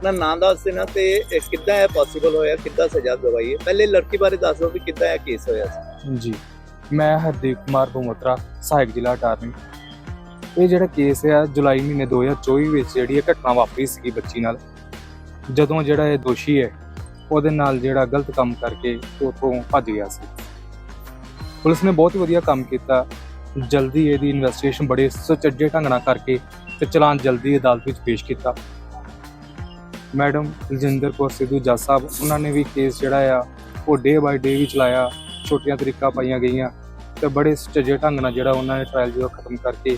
ਆਪਣਾ ਨਾਮ ਦੱਸ ਦੇਣਾ ਤੇ ਇਹ ਕਿੱਦਾਂ ਇਹ ਪੋਸੀਬਲ ਹੋਇਆ, ਕਿੱਦਾਂ ਸਜ਼ਾ ਦਵਾਈ ਹੈ? ਪਹਿਲੇ ਲੜਕੀ ਬਾਰੇ ਦੱਸ ਦਿਓ ਵੀ ਕਿੱਦਾਂ ਇਹ ਕੇਸ ਹੋਇਆ ਸੀ। ਜੀ, ਮੈਂ ਹਰਦੀਪ ਕੁਮਾਰ ਬੋਮਤਰਾ, ਸਹਾਇਕ ਜ਼ਿਲ੍ਹਾ ਅਟਾਰਨੀ। ਇਹ ਜਿਹੜਾ ਕੇਸ ਹੈ ਜੁਲਾਈ ਮਹੀਨੇ 2024 ਵਿੱਚ ਜਿਹੜੀ ਇਹ ਘਟਨਾ ਵਾਪਰੀ ਸੀਗੀ ਬੱਚੀ ਨਾਲ, ਜਦੋਂ ਜਿਹੜਾ ਇਹ ਦੋਸ਼ੀ ਹੈ, ਉਹਦੇ ਨਾਲ ਜਿਹੜਾ ਗਲਤ ਕੰਮ ਕਰਕੇ ਉਥੋਂ ਭੱਜ ਗਿਆ ਸੀ। ਪੁਲਿਸ ਨੇ ਬਹੁਤ ਹੀ ਵਧੀਆ ਕੰਮ ਕੀਤਾ। ਜਲਦੀ ਇਹਦੀ ਇਨਵੈਸਟੀਗੇਸ਼ਨ ਬੜੇ ਸੁਚੱਜੇ ਢੰਗ ਨਾਲ ਕਰਕੇ ਤੇ ਚਲਾਨ ਜਲਦੀ ਅਦਾਲਤ ਵਿੱਚ ਪੇਸ਼ ਕੀਤਾ। ਮੈਡਮ ਰਜਿੰਦਰ ਕੌਰ ਸਿੱਧੂ ਜੱਜ ਸਾਹਿਬ, ਉਹਨਾਂ ਨੇ ਵੀ ਕੇਸ ਜਿਹੜਾ ਆ, ਉਹ ਡੇ ਬਾਈ ਡੇ ਵੀ ਚਲਾਇਆ, ਛੋਟੀਆਂ ਤਰੀਕਾਂ ਪਾਈਆਂ ਗਈਆਂ ਤੇ ਬੜੇ ਸੁਚੱਜੇ ਢੰਗ ਨਾਲ ਜਿਹੜਾ ਉਹਨਾਂ ਨੇ ਟ੍ਰਾਇਲ ਜਿਹੜਾ ਖਤਮ ਕਰਕੇ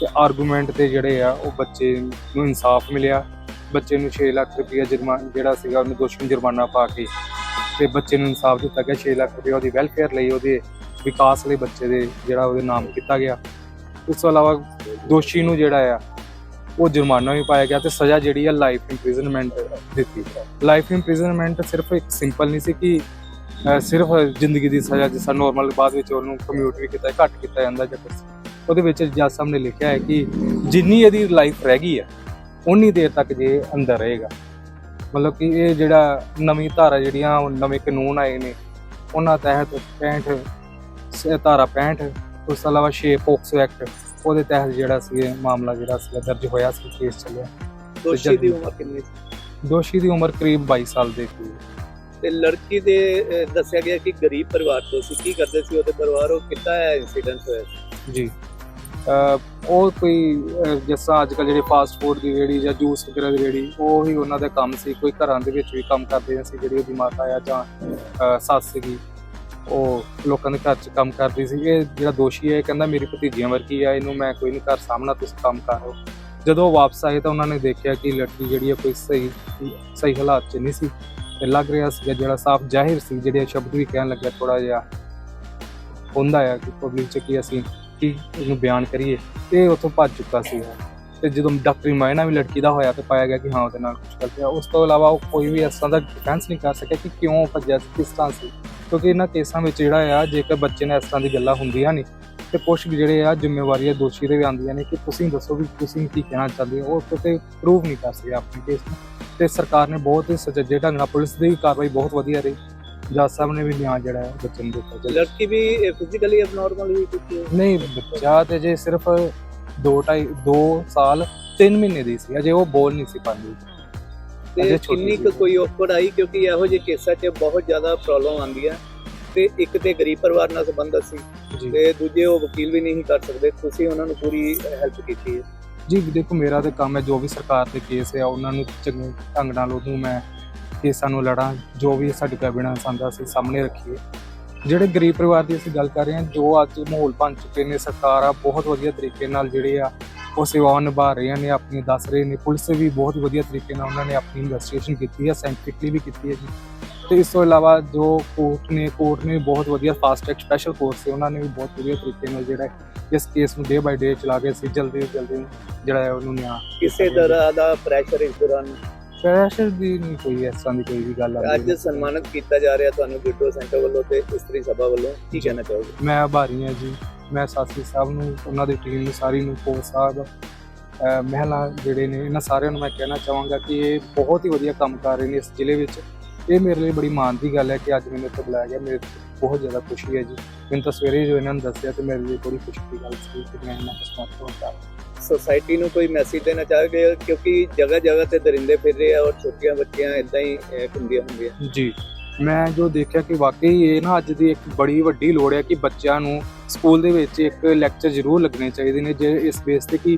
ਤੇ ਆਰਗੂਮੈਂਟ ਤੇ ਜਿਹੜੇ ਆ, ਉਹ ਬੱਚੇ ਨੂੰ ਇਨਸਾਫ ਮਿਲਿਆ। ਬੱਚੇ ਨੂੰ 6 ਲੱਖ ਰੁਪਇਆ ਜੁਰਮਾਨਾ ਜਿਹੜਾ ਸੀਗਾ ਉਹਨੂੰ ਦੋਸ਼ੀ ਨੂੰ ਜੁਰਮਾਨਾ ਪਾ ਕੇ ਤੇ ਬੱਚੇ ਨੂੰ ਇਨਸਾਫ ਦਿੱਤਾ ਗਿਆ। 6 ਲੱਖ ਰੁਪਇਆ ਉਹਦੀ ਵੈਲਫੇਅਰ ਲਈ ਉਹਦੇ ਵਿਕਾਸ ਲਈ ਬੱਚੇ ਦੇ ਜਿਹੜਾ ਉਹਦੇ ਨਾਮ ਕੀਤਾ ਗਿਆ। ਇਸ ਤੋਂ ਇਲਾਵਾ ਦੋਸ਼ੀ ਨੂੰ ਜਿਹੜਾ ਆ ਉਹ ਜੁਰਮਾਨਾ ਵੀ ਪਾਇਆ ਗਿਆ ਤੇ ਸਜ਼ਾ ਜਿਹੜੀ ਆ ਲਾਈਫ ਇੰਪ੍ਰਿਜ਼ਨਮੈਂਟ ਦਿੱਤੀ। ਲਾਈਫ ਇੰਪ੍ਰਿਜ਼ਨਮੈਂਟ ਸਿਰਫ ਇੱਕ ਸਿੰਪਲ ਨਹੀਂ ਸੀ ਕਿ ਸਿਰਫ ਜ਼ਿੰਦਗੀ ਦੀ ਸਜ਼ਾ ਜਿਸ ਤਰ੍ਹਾਂ ਨਾਰਮਲ ਬਾਅਦ ਵਿੱਚ ਉਹਨੂੰ ਕਮਿਊਟ ਵੀ ਕੀਤਾ, ਘੱਟ ਕੀਤਾ ਜਾਂਦਾ ਜਾਂ ਕੁਛ ਉਹਦੇ ਵਿੱਚ ਜੱਜ ਸਾਹਿਬ ਨੇ ਲਿਖਿਆ ਹੈ ਕਿ ਜਿੰਨੀ ਇਹਦੀ ਲਾਈਫ ਰਹਿ ਗਈ ਹੈ ਉਨੀ ਦੇਰ ਤੱਕ ਜੇ ਅੰਦਰ ਰਹੇਗਾ। ਮਤਲਬ ਕਿ ਇਹ ਜਿਹੜਾ ਨਵੀਂ ਧਾਰਾ ਜਿਹੜੀਆਂ ਨਵੇਂ ਕਾਨੂੰਨ ਆਏ ਨੇ, ਉਹਨਾਂ ਤਹਿਤ 65 ਧਾਰਾ 65 ਉਸ ਤੋਂ ਇਲਾਵਾ 6 ਪੋਕਸੋ ਐਕਟ ਉਹਦੇ ਤਹਿਤ ਜਿਹੜਾ ਸੀ ਇਹ ਮਾਮਲਾ ਜਿਹੜਾ ਸੀ ਦਰਜ ਹੋਇਆ ਸੀ ਕੇਸ ਚੱਲਿਆ। ਦੋਸ਼ੀ ਦੀ ਉਮਰ ਕਿੰਨੀ ਸੀ? ਦੋਸ਼ੀ ਦੀ ਉਮਰ ਕਰੀਬ 22 ਸਾਲ ਦੇ ਸੀ। ਤੇ ਲੜਕੀ ਦੇ ਦੱਸਿਆ ਗਿਆ ਕਿ ਗਰੀਬ ਪਰਿਵਾਰ ਤੋਂ ਸੀ। ਕੀ ਕਰਦੇ ਸੀ ਉਹਦੇ ਪਰਿਵਾਰ? ਉਹ ਕਿੱਦਾਂ ਇਨਸੀਡੈਂਟ ਹੋਇਆ ਸੀ? ਜੀ। ਉਹ ਕੋਈ ਜਿਸ ਅੱਜ ਕੱਲ੍ਹ ਜਿਹੜੇ ਫਾਸਟ ਫੂਡ ਦੀ ਰੇੜੀ ਜਾਂ ਜੂਸ ਵਗੈਰਾ ਦੀ ਰੇੜੀ ਉਹ ਹੀ ਉਹਨਾਂ ਦਾ ਕੰਮ ਸੀ। ਕੋਈ ਘਰਾਂ ਦੇ ਵਿੱਚ ਵੀ ਕੰਮ ਕਰਦੇ ਸੀ ਜਿਹੜੀ ਉਹਦੀ ਮਾਤਾ ਆ ਜਾਂ ਸੱਸ ਸੀਗੀ। ਉਹ ਲੋਕਾਂ ਦੇ ਘਰ 'ਚ ਕੰਮ ਕਰਦੀ ਸੀ ਇਹ ਜਿਹੜਾ ਦੋਸ਼ੀ ਹੈ, ਇਹ ਕਹਿੰਦਾ ਮੇਰੀ ਭਤੀਜੀਆਂ ਵਰਗੀ ਆ, ਇਹਨੂੰ ਮੈਂ ਕੋਈ ਨਹੀਂ, ਘਰ ਸਾਹਮਣਾ ਤੁਸੀਂ ਕੰਮ ਕਰੋ ਜਦੋਂ ਉਹ ਵਾਪਸ ਆਏ ਤਾਂ ਉਹਨਾਂ ਨੇ ਦੇਖਿਆ ਕਿ ਲੜਕੀ ਜਿਹੜੀ ਹੈ ਕੋਈ ਸਹੀ ਸਹੀ ਹਾਲਾਤ 'ਚ ਨਹੀਂ ਸੀ ਤੇ ਲੱਗ ਰਿਹਾ ਸੀ ਜਿਹੜਾ ਸਾਫ਼ ਜ਼ਾਹਿਰ ਸੀ, ਜਿਹੜੇ ਸ਼ਬਦ ਵੀ ਕਹਿਣ ਲੱਗਿਆ ਥੋੜਾ ਜਿਹਾ। ਹੁੰਦਾ ਆ ਕਿ ਪਬਲਿਕ 'ਚ ਕੀ ਅਸੀਂ ਕੀ ਇਹਨੂੰ ਬਿਆਨ ਕਰੀਏ। ਇਹ ਉੱਥੋਂ ਭੱਜ ਚੁੱਕਾ ਸੀ ਤੇ ਜਦੋਂ ਡਾਕਟਰੀ ਮਾਇਨਾ ਵੀ ਲੜਕੀ ਦਾ ਹੋਇਆ ਤੇ ਪਾਇਆ ਗਿਆ ਕਿ ਹਾਂ, ਉਹਦੇ ਨਾਲ ਕੁਝ ਗਲਤ ਹੈ ਉਸ ਤੋਂ ਇਲਾਵਾ ਉਹ ਕੋਈ ਵੀ ਇਸ ਤਰ੍ਹਾਂ ਦਾ ਡਿਫੈਂਸ ਨਹੀਂ ਕਰ ਸਕਿਆ ਕਿ ਕਿਉਂ ਭੱਜਿਆ ਸੀ, ਕਿਸ ਤਰ੍ਹਾਂ ਸੀ। ਕਿਉਂਕਿ ਇਹਨਾਂ ਕੇਸਾਂ ਵਿੱਚ ਜਿਹੜਾ ਆ ਜੇਕਰ ਬੱਚੇ ਨੇ ਇਸ ਤਰ੍ਹਾਂ ਦੀ ਗੱਲਾਂ ਹੁੰਦੀਆਂ ਨਹੀਂ ਤੇ ਕੁਛ ਜਿਹੜੇ ਆ ਜ਼ਿੰਮੇਵਾਰੀਆਂ ਦੋਸ਼ੀ ਦੇ ਵੀ ਆਉਂਦੀਆਂ ਨੇ ਕਿ ਤੁਸੀਂ ਦੱਸੋ ਵੀ ਤੁਸੀਂ ਕੀ ਕਹਿਣਾ ਚਾਹੁੰਦੇ ਹੋ ਉਹ ਤੇ ਪ੍ਰੂਵ ਨਹੀਂ ਕਰ ਸਕਿਆ ਆਪਣੇ ਕੇਸ ਨੂੰ। ਤੇ ਸਰਕਾਰ ਨੇ ਬਹੁਤ ਹੀ ਸੁਚੱਜੇ ਢੰਗ ਨਾਲ ਪੁਲਿਸ ਦੀ ਕਾਰਵਾਈ ਬਹੁਤ ਵਧੀਆ ਰਹੀ। ਜੱਜ ਸਾਹਿਬ ਨੇ ਵੀ ਨਿਆਂ ਜਿਹੜਾ ਹੈ ਬੱਚੇ ਨੂੰ ਦਿੱਤਾ। ਲੜਕੀ ਵੀ ਫਿਜ਼ੀਕਲੀ ਅਬਨੋਰਮਲ ਵੀ ਕੁਝ ਨਹੀਂ ਬੱਚਾ ਤੇ ਜੇ ਸਿਰਫ 2 2.5 2 ਸਾਲ 3 ਮਹੀਨੇ ਦੀ ਸੀ। ਅਜੇ ਉਹ ਬੋਲ ਨਹੀਂ ਸੀ ਪਾਉਂਦੀ। ਤੇ ਕਿੰਨੀ। ਕੁ ਕੋਈ ਔਕੜ ਆਈ? ਕਿਉਂਕਿ ਇਹੋ ਜਿਹੇ ਕੇਸਾਂ 'ਚ ਬਹੁਤ ਜ਼ਿਆਦਾ ਪ੍ਰੋਬਲਮ ਆਉਂਦੀਆਂ ਤੇ ਇੱਕ ਤੇ ਗਰੀਬ ਪਰਿਵਾਰ ਨਾਲ ਸੰਬੰਧਤ ਸੀ ਤੇ ਦੂਜੇ ਉਹ ਵਕੀਲ ਵੀ ਨਹੀਂ ਕਰ ਸਕਦੇ। ਤੁਸੀਂ ਉਹਨਾਂ ਨੂੰ ਪੂਰੀ ਹੈਲਪ ਕੀਤੀ ਹੈ। ਜੀ ਦੇਖੋ ਮੇਰਾ ਤੇ ਕੰਮ ਹੈ ਜੋ ਵੀ ਸਰਕਾਰ ਦੇ ਕੇਸ ਹੈ ਉਹਨਾਂ ਨੂੰ ਚੰਗੇ ਢੰਗ ਨਾਲ ਉਹਨੂੰ ਮੈਂ ਕੇਸਾਂ ਨੂੰ ਲੜਾਂ ਜੋ ਵੀ ਸਾਡੇ ਐਵੀਡੈਂਸ ਆਂਦਾ ਅਸੀਂ ਸਾਹਮਣੇ ਰੱਖੀਏ। ਜਿਹੜੇ ਗਰੀਬ ਪਰਿਵਾਰ ਦੀ ਅਸੀਂ ਗੱਲ ਕਰ ਰਹੇ ਹਾਂ ਜੋ ਅੱਜ ਮਾਹੌਲ ਬਣ ਚੁੱਕੇ ਨੇ ਸਰਕਾਰ ਆ ਬਹੁਤ ਵਧੀਆ ਤਰੀਕੇ ਨਾਲ ਜਿਹੜੇ ਆ ਉਹ ਸੇਵਾਵਾਂ ਨਿਭਾ ਰਹੀਆਂ ਨੇ ਆਪਣੀ ਦੱਸ ਰਹੇ ਨੇ। ਪੁਲਿਸ ਵੀ ਬਹੁਤ ਵਧੀਆ ਤਰੀਕੇ ਨਾਲ ਉਹਨਾਂ ਨੇ ਆਪਣੀ ਇਨਵੈਸਟੀਗੇਸ਼ਨ ਕੀਤੀ ਹੈ ਸਾਇੰਟਿਫਿਕਲੀ ਵੀ ਕੀਤੀ ਹੈ ਜੀ। ਤੇ ਇਸ ਤੋਂ ਇਲਾਵਾ ਜੋ ਕੋਰਟ ਨੇ ਕੋਰਟ ਨੇ ਬਹੁਤ ਵਧੀਆ ਫਾਸਟ ਟਰੈਕ ਸਪੈਸ਼ਲ ਕੋਰਟ ਸੀ ਉਹਨਾਂ ਨੇ ਵੀ ਬਹੁਤ ਵਧੀਆ ਤਰੀਕੇ ਨਾਲ ਜਿਹੜਾ ਇਸ ਕੇਸ ਨੂੰ ਡੇ ਬਾਈ ਡੇ ਚਲਾ ਕੇ ਸੀ ਜਲਦੀ ਜਲਦੀ ਜਿਹੜਾ ਹੈ ਉਹਨੂੰ ਨਿਆਂ ਕਿਸੇ ਤਰ੍ਹਾਂ ਦਾ ਪ੍ਰੈਸ਼ਰ ਇਸ ਦੌਰਾਨ? ਪ੍ਰੈਸ਼ਰ ਦੀ ਨਹੀਂ ਕੋਈ ਇਸ ਤਰ੍ਹਾਂ ਦੀ ਕੋਈ ਵੀ ਗੱਲ ਅੱਜ ਆਉਂਦੀ ਸਨਮਾਨਿਤ ਕੀਤਾ ਜਾ ਰਿਹਾ ਤੁਹਾਨੂੰ ਗਿੱਟੋ ਸੈਂਟਰ ਵੱਲੋਂ ਤੇ ਇਸਤਰੀ ਸਭਾ ਵੱਲੋਂ। ਕੀ ਕਹਿਣਾ ਚਾਹੋਗੇ? ਮੈਂ ਆਭਾਰੀ ਹਾਂ ਜੀ। ਮੈਂ ਸਾਥੀ ਸਾਹਿਬ ਨੂੰ ਉਹਨਾਂ ਦੀ ਟੀਮ ਨੂੰ ਸਾਰੀ ਨੂੰ ਕੋਚ ਸਾਹਿਬ ਮਹਿਲਾ ਜਿਹੜੇ ਨੇ ਇਹਨਾਂ ਸਾਰਿਆਂ ਨੂੰ ਮੈਂ ਕਹਿਣਾ ਚਾਹਾਂਗਾ ਕਿ ਇਹ ਬਹੁਤ ਹੀ ਵਧੀਆ ਕੰਮ ਕਰ ਰਹੇ ਨੇ ਇਸ ਜ਼ਿਲ੍ਹੇ ਵਿੱਚ। ਇਹ ਮੇਰੇ ਲਈ ਬੜੀ ਮਾਣ ਦੀ ਗੱਲ ਹੈ ਕਿ ਅੱਜ ਮੈਨੂੰ ਇੱਥੇ ਬੁਲਾਇਆ ਗਿਆ। ਮੇਰੇ ਬਹੁਤ ਜ਼ਿਆਦਾ ਖੁਸ਼ੀ ਹੈ ਜੀ। ਮੈਨੂੰ ਤਾਂ ਸਵੇਰੇ ਜੋ ਇਹਨਾਂ ਨੇ ਦੱਸਿਆ ਤੇ ਮੇਰੇ ਲਈ ਬੜੀ ਖੁਸ਼ੀ ਦੀ ਗੱਲ ਸੀ ਕਿ ਮੈਂ ਇਹਨਾਂ ਦਾ ਹੁੰਦਾ ਸੋਸਾਇਟੀ ਨੂੰ ਕੋਈ ਮੈਸੇਜ ਦੇਣਾ ਚਾਹੋਗੇ? ਕਿਉਂਕਿ ਜਗ੍ਹਾ ਜਗ੍ਹਾ ਤੇ ਦਰਿੰਦੇ ਫਿਰ ਰਹੇ ਆ ਔਰ ਛੋਟੀਆਂ ਬੱਚੀਆਂ ਇਦਾਂ ਹੀ ਘੁੰਮਦੀਆਂ ਹੁੰਦੀਆਂ। ਜੀ। ਮੈਂ ਜੋ ਦੇਖਿਆ ਕਿ ਵਾਕਈ ਇਹ ਨਾ ਅੱਜ ਦੀ ਇੱਕ ਬੜੀ ਵੱਡੀ ਲੋੜ ਹੈ ਕਿ ਬੱਚਿਆਂ ਨੂੰ ਸਕੂਲ ਦੇ ਵਿੱਚ ਇੱਕ ਲੈਕਚਰ ਜ਼ਰੂਰ ਲੱਗਣੇ ਚਾਹੀਦੇ ਨੇ ਜੇ ਇਸ ਬੇਸ ਤੇ ਕਿ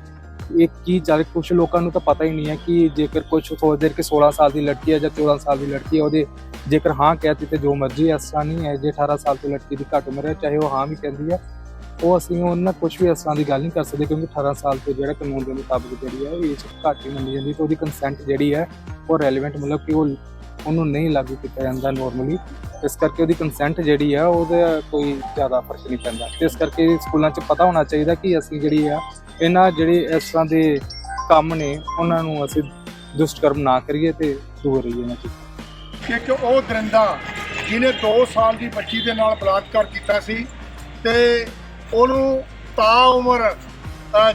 ਇਹ ਕੀ ਚੱਲ ਕੁਝ ਲੋਕਾਂ ਨੂੰ ਤਾਂ ਪਤਾ ਹੀ ਨਹੀਂ ਹੈ ਕਿ ਜੇਕਰ ਕੁਝ ਸੋਚਦੇ ਕਿ 16 ਸਾਲ ਦੀ ਲੜਕੀ ਹੈ ਜਾਂ 14 ਸਾਲ ਦੀ ਲੜਕੀ ਹੈ ਉਹਦੇ ਜੇਕਰ ਹਾਂ ਕਹਿਤੀ ਤੇ ਜੋ ਮਰਜ਼ੀ ਹੈ, ਇਸ ਤਰ੍ਹਾਂ ਨਹੀਂ ਹੈ ਜੇ 18 ਸਾਲ ਤੋਂ ਲੜਕੀ ਦੀ ਘੱਟ ਉਮਰ ਹੈ ਚਾਹੇ ਉਹ ਹਾਂ ਵੀ ਕਹਿੰਦੀ ਹੈ ਉਹ ਅਸੀਂ ਉਹਨਾਂ ਕੁਝ ਵੀ ਇਸ ਤਰ੍ਹਾਂ ਦੀ ਗੱਲ ਨਹੀਂ ਕਰ ਸਕਦੇ ਕਿਉਂਕਿ 18 ਸਾਲ ਤੋਂ ਜਿਹੜਾ ਕਾਨੂੰਨ ਦੇ ਮੁਤਾਬਕ ਜਿਹੜੀ ਹੈ ਉਹ ਏਜ ਘੱਟ ਹੀ ਮੰਨੀ ਜਾਂਦੀ ਤੇ ਉਹਦੀ ਕੰਸੈਂਟ ਜਿਹੜੀ ਹੈ ਉਹ ਰੈਲੇਵੈਂਟ ਮਤਲਬ ਕਿ ਉਹ ਉਹਨੂੰ ਨਹੀਂ ਲਾਗੂ ਕੀਤਾ ਜਾਂਦਾ ਨਾਰਮਲੀ ਇਸ ਕਰਕੇ ਉਹਦੀ ਕੰਸੈਂਟ ਜਿਹੜੀ ਆ, ਉਹਦੇ ਕੋਈ ਜ਼ਿਆਦਾ ਫ਼ਰਕ ਨਹੀਂ ਪੈਂਦਾ। ਤੇ ਇਸ ਕਰਕੇ ਸਕੂਲਾਂ 'ਚ ਪਤਾ ਹੋਣਾ ਚਾਹੀਦਾ ਕਿ ਅਸੀਂ ਜਿਹੜੀ ਆ, ਇਹਨਾਂ ਜਿਹੜੇ ਇਸ ਤਰ੍ਹਾਂ ਦੇ ਕੰਮ ਨੇ, ਉਹਨਾਂ ਨੂੰ ਅਸੀਂ ਦੁਸ਼ਟਕਰਮ ਨਾ ਕਰੀਏ ਤੇ ਦੂਰ ਰਹੀਏ ਇਹਨਾਂ ਚੀਜ਼ਾਂ ਕਿ ਉਹ ਦਰਿੰਦਾ ਜਿਹਨੇ 2 ਸਾਲ ਦੀ ਬੱਚੀ ਦੇ ਨਾਲ ਬਲਾਤਕਾਰ ਕੀਤਾ ਸੀ ਤੇ ਉਹਨੂੰ ਤਾ ਉਮਰ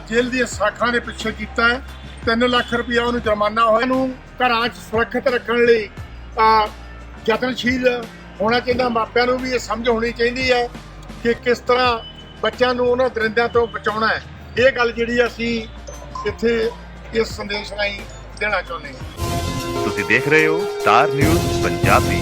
ਜੇਲ੍ਹ ਦੀਆਂ ਸਾਖਾਂ ਦੇ ਪਿੱਛੇ ਕੀਤਾ ਹੈ। 3 ਲੱਖ ਰੁਪਇਆ ਉਹਨੂੰ ਜੁਰਮਾਨਾ ਹੋਇਆ। ਨੂੰ ਘਰਾਂ 'ਚ ਸੁਰੱਖਿਅਤ ਰੱਖਣ ਲਈ ਯਤਨਸ਼ੀਲ ਹੋਣਾ ਚਾਹੀਦਾ ਮਾਪਿਆਂ ਨੂੰ ਵੀ ਇਹ ਸਮਝ ਹੋਣੀ ਚਾਹੀਦੀ ਹੈ ਕਿ ਕਿਸ ਤਰ੍ਹਾਂ ਬੱਚਿਆਂ ਨੂੰ ਉਹਨਾਂ ਦਰਿੰਦਿਆਂ ਤੋਂ ਬਚਾਉਣਾ ਹੈ। ਇਹ ਗੱਲ ਜਿਹੜੀ ਅਸੀਂ ਇੱਥੇ ਇਸ ਸੰਦੇਸ਼ ਰਾਹੀਂ ਦੇਣਾ ਚਾਹੁੰਦੇ ਹਾਂ। ਤੁਸੀਂ ਦੇਖ ਰਹੇ ਹੋ ਸਟਾਰ ਨਿਊਜ਼ ਪੰਜਾਬੀ।